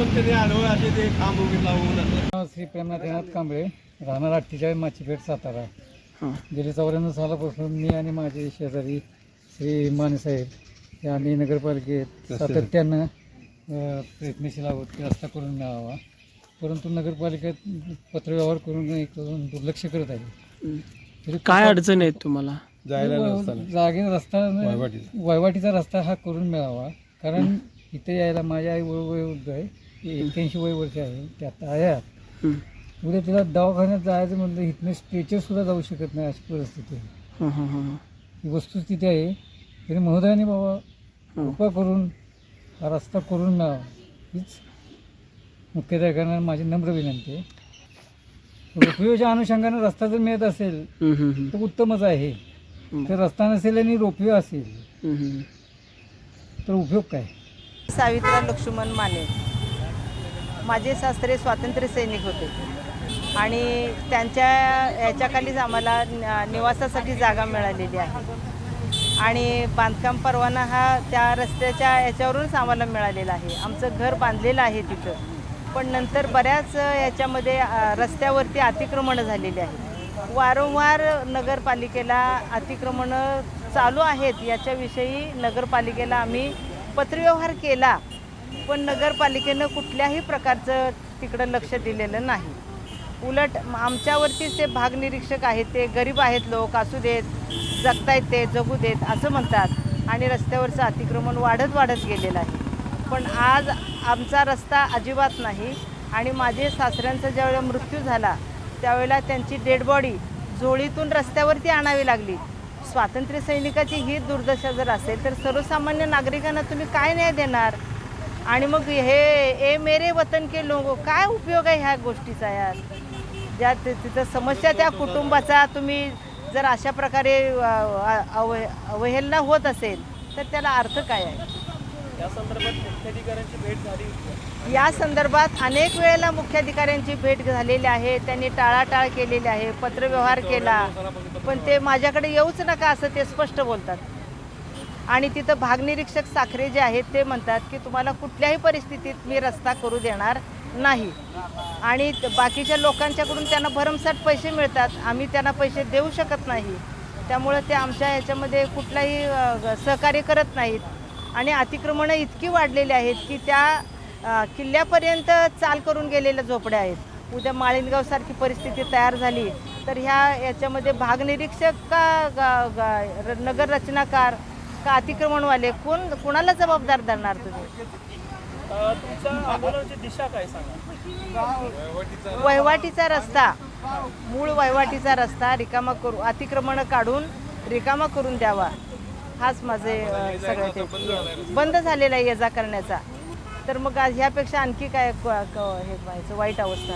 त्यांनी असे ते लावून श्री प्रेमनाथ नाथ कांबळे राहणार अठ्ठेचाळीस माचीपेठ सातारा. गेली चौऱ्याण्णव सालापासून मी आणि माझे शेजारी श्री मानेसाहेब हे आम्ही नगरपालिकेत सातत्यानं प्रयत्नशील आहोत की रस्ता करून मिळावा. परंतु नगरपालिकेत पत्रव्यवहार करून करून दुर्लक्ष करत आहे. तरी काय अडचण आहेत तुम्हाला? जागे रस्ता वयवाटीचा रस्ता हा करून मिळावा. कारण इथे यायला माझ्या आई वय वयोवृद्ध आहे. एक्क्याऐंशी वय वर्ष आहे ते आता आयात. हं. उद्या तिला दवाखान्यात जायचं म्हटलं इथनं स्ट्रेचर सुद्धा जाऊ शकत नाही अशी परिस्थिती आहे. हं, हं, हं. ही. वस्तुस्थिती आहे. तरी महोदयाने बाबा कृपा करून हा रस्ता करून मिळावा हीच मुख्याध्यापकांना माझी नम्र विनंती आहे. रोपवेच्या अनुषंगाने रस्ता जर मिळत असेल हं, हं, हं. तर उत्तमच आहे. तर रस्ता नसेल आणि रोपवे असेल हं, हं. तर उपयोग काय? सावित्रा लक्ष्मण माने. माझे सासरे स्वातंत्र्य सैनिक होते. आणि त्यांच्या याच्याखालीच आम्हाला न- निवासासाठी जागा मिळालेली आहे. आणि बांधकाम परवाना हा त्या रस्त्याच्या याच्यावरूनच आम्हाला मिळालेला आहे. आमचं घर बांधलेलं आहे तिथं. पण नंतर बऱ्याच याच्यामध्ये रस्त्यावरती अतिक्रमणं झालेली आहे वारंवार नगरपालिकेला अतिक्रमणं चालू आहेत याच्याविषयी नगरपालिकेला आम्ही पत्रव्यवहार केला. पण नगरपालिकेनं कुठल्याही प्रकारचं तिकडं लक्ष दिलेलं नाही. उलट आमच्यावरतीच ते भाग निरीक्षक आहेत ते गरीब आहेत लोक असू देत जगतायत ते जगू देत असं म्हणतात. आणि रस्त्यावरचं अतिक्रमण वाढत वाढत गेलेलं आहे. पण आज आमचा रस्ता अजिबात नाही आणि माझे सासऱ्यांचा ज्यावेळेला मृत्यू झाला त्यावेळेला त्यांची डेड बॉडी झोळीतून रस्त्यावरती आणावी लागली. स्वातंत्र्य सैनिकाची ही दुर्दशा जर असेल तर सर्वसामान्य नागरिकांना तुम्ही काय न्याय देणार? आणि मग हे ए मेरे वतन के लोगो काय उपयोग आहे ह्या गोष्टीचा यार? ज्या ति- तिथं समस्या त्या कुटुंबाचा तुम्ही जर अशा प्रकारे अ, अ, अव अवहेलना होत असेल तर त्याला अर्थ काय आहे? या संदर्भात अनेक वेळेला मुख्याधिकाऱ्यांची भेट झालेली आहे त्यांनी टाळाटाळ केलेली आहे पत्रव्यवहार केला. पण ते माझ्याकडे येऊच नका असं ते स्पष्ट बोलतात. आणि तिथं भागनिरीक्षक साखरे जे आहेत ते म्हणतात की तुम्हाला कुठल्याही परिस्थितीत मी रस्ता करू देणार नाही. आणि बाकीच्या लोकांच्याकडून त्यांना भरमसाठ पैसे मिळतात. आम्ही त्यांना पैसे देऊ शकत नाही. त्यामुळं ते आमच्या ह्याच्यामध्ये कुठलाही ग- सहकार्य करत नाहीत. आणि अतिक्रमणं इतकी वाढलेली आहेत की त्या किल्ल्यापर्यंत चाल करून गेलेल्या झोपड्या आहेत. उद्या माळिनगावसारखी परिस्थिती तयार झाली तर ह्या याच्यामध्ये भागनिरीक्षक का नगररचनाकार का अतिक्रमणवाले? कोण कोणाला जबाबदार धरणार तुम्ही? वहिवाटीचा रस्ता. मूळ वहिवाटीचा रस्ता. रिकामा करू अतिक्रमण काढून रिकामा करून द्यावा. हाच माझे अ, सगळे ते बंद झालेला आहे ये जा करण्याचा. तर मग आज ह्यापेक्षा आणखी काय क- क- हे व्हायचं? वाईट अवस्था.